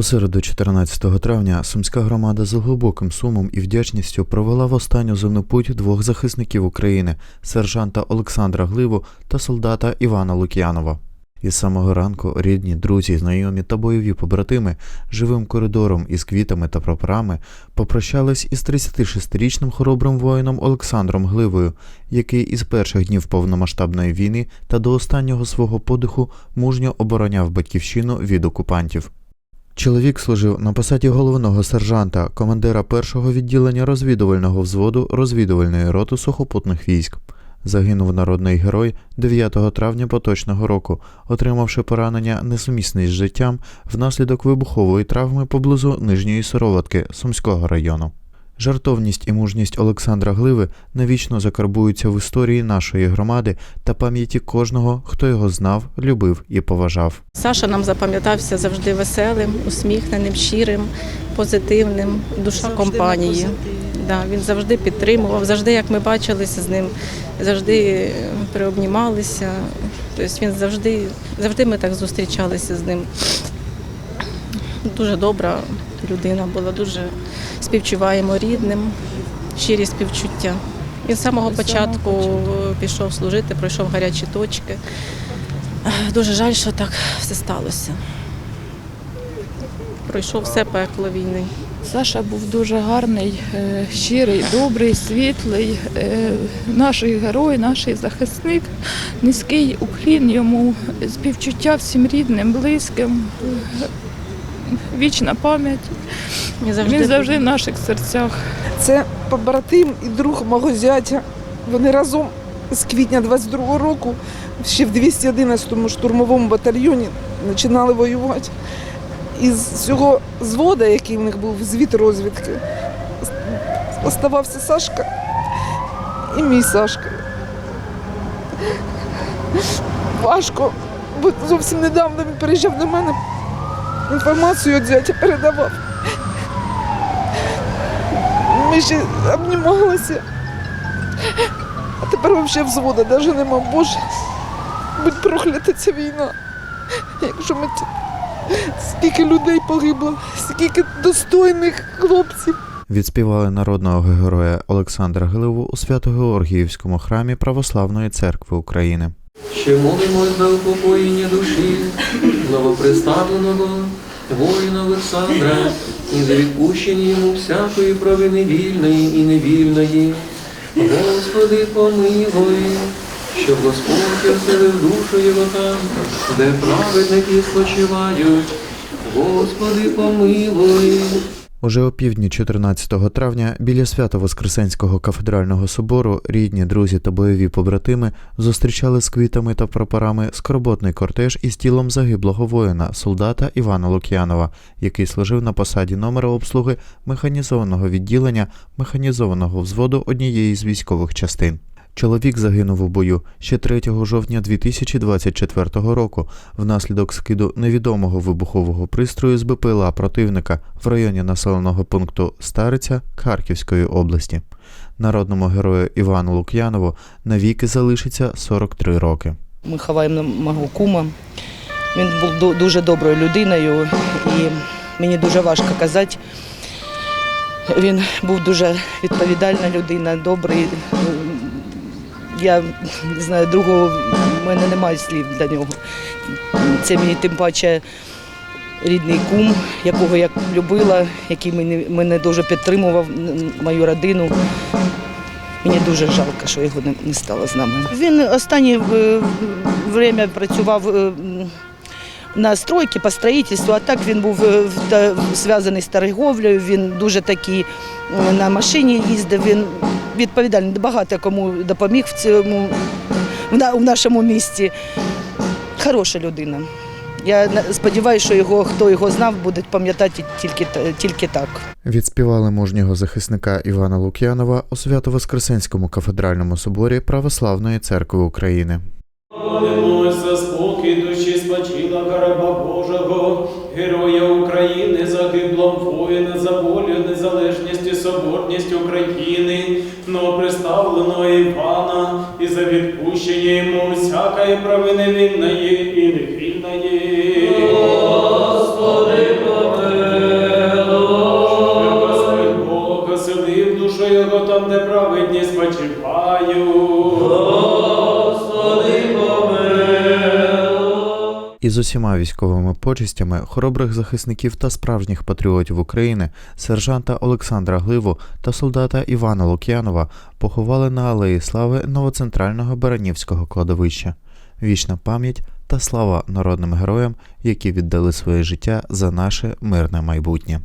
У середу 14 травня сумська громада з глибоким сумом і вдячністю провела в останню земну путь двох захисників України сержанта Олександра Гливу та солдата Івана Лук'янова. Із самого ранку рідні, друзі, знайомі та бойові побратими живим коридором із квітами та прапорами попрощались із 36-річним хоробрим воїном Олександром Гливою, який із перших днів повномасштабної війни та до останнього свого подиху мужньо обороняв батьківщину від окупантів. Чоловік служив на посаді головного сержанта, командира першого відділення розвідувального взводу розвідувальної роти сухопутних військ. Загинув народний герой 9 травня поточного року, отримавши поранення несумісне з життям внаслідок вибухової травми поблизу Нижньої Сироватки Сумського району. Жартовність і мужність Олександра Гливи навічно закарбуються в історії нашої громади та пам'яті кожного, хто його знав, любив і поважав. Саша нам запам'ятався завжди веселим, усміхненим, щирим, позитивним, душа компанії. Да, він завжди підтримував, завжди, як ми бачилися з ним, завжди приобнімалися. Тобто він завжди, завжди ми так зустрічалися з ним. Дуже добра людина була, дуже співчуваємо рідним, щирі співчуття. Він з самого початку пішов служити, пройшов гарячі точки. Дуже жаль, що так все сталося. Пройшов все пекло війни. Саша був дуже гарний, е, щирий, добрий, світлий, е, наш герой, наш захисник. Низький уклін йому, співчуття всім рідним, близьким, вічна пам'ять. Він завжди, Він завжди в наших серцях. Це побратим і друг мого зятя. Вони разом з квітня 22-го року ще в 211-му штурмовому батальйоні починали воювати. Із цього звода, який в них був, звіт розвідки, оставався Сашка і мій Сашка. Важко, бо зовсім недавно він приїжджав до мене, інформацію зятя передавав. Ми ще обнімалися. А тепер взагалі взвода навіть нема. Боже, будь проклята ця війна. Якщо ми скільки людей погибло, скільки достойних хлопців. Відспівали народного героя Олександра Гливу у Свято-Георгіївському храмі Православної церкви України. Ще молимось за упокоєння душі, новоприставленого воїна Олександра, і за відпущення йому всякої провини вільної і невільної. Господи, помилуй, щоб Господь оселив душу його там, де праведники спочивають. Господи, помилуй. Уже о півдні 14 травня біля Свято-Воскресенського кафедрального собору рідні, друзі та бойові побратими зустрічали з квітами та прапорами скорботний кортеж із тілом загиблого воїна, солдата Івана Лук'янова, який служив на посаді номера обслуги механізованого відділення механізованого взводу однієї з військових частин. Чоловік загинув у бою ще 3 жовтня 2024 року внаслідок скиду невідомого вибухового пристрою з БПЛА противника в районі населеного пункту Стариця Харківської області. Народному герою Івану Лук'янову навіки залишиться 43 роки. Ми ховаємо мого кума. Він був дуже доброю людиною і мені дуже важко казати. Він був дуже відповідальна людина, добрий. Я не знаю, другого в мене немає слів для нього. Це мені тим паче рідний кум, якого я любила, який мене, мене дуже підтримував, мою родину. Мені дуже жалко, що його не, стало з нами. Він останнє час працював е, на стройці по строїтельству, а так він був е, в- зв'язаний з торговлею, він дуже такий е, на машині їздив, він відповідальний, багато кому допоміг в цьому в, нашому місті. Хороша людина. Я сподіваюся, що його, хто його знав, буде пам'ятати тільки, тільки так. Відспівали мужнього захисника Івана Лук'янова у Свято-Воскресенському кафедральному соборі Православної церкви України. України загибло воїна за волю, незалежність і соборність України, новоприставленого Івана, і за відпущення йому всякої провини вільної і невільної. Господи, помилуй. Господь Бог оселив душу його там, де праведні спочивають. І з усіма військовими почестями хоробрих захисників та справжніх патріотів України, сержанта Олександра Гливу та солдата Івана Лук'янова поховали на Алеї Слави новоцентрального Баранівського кладовища. Вічна пам'ять та слава народним героям, які віддали своє життя за наше мирне майбутнє.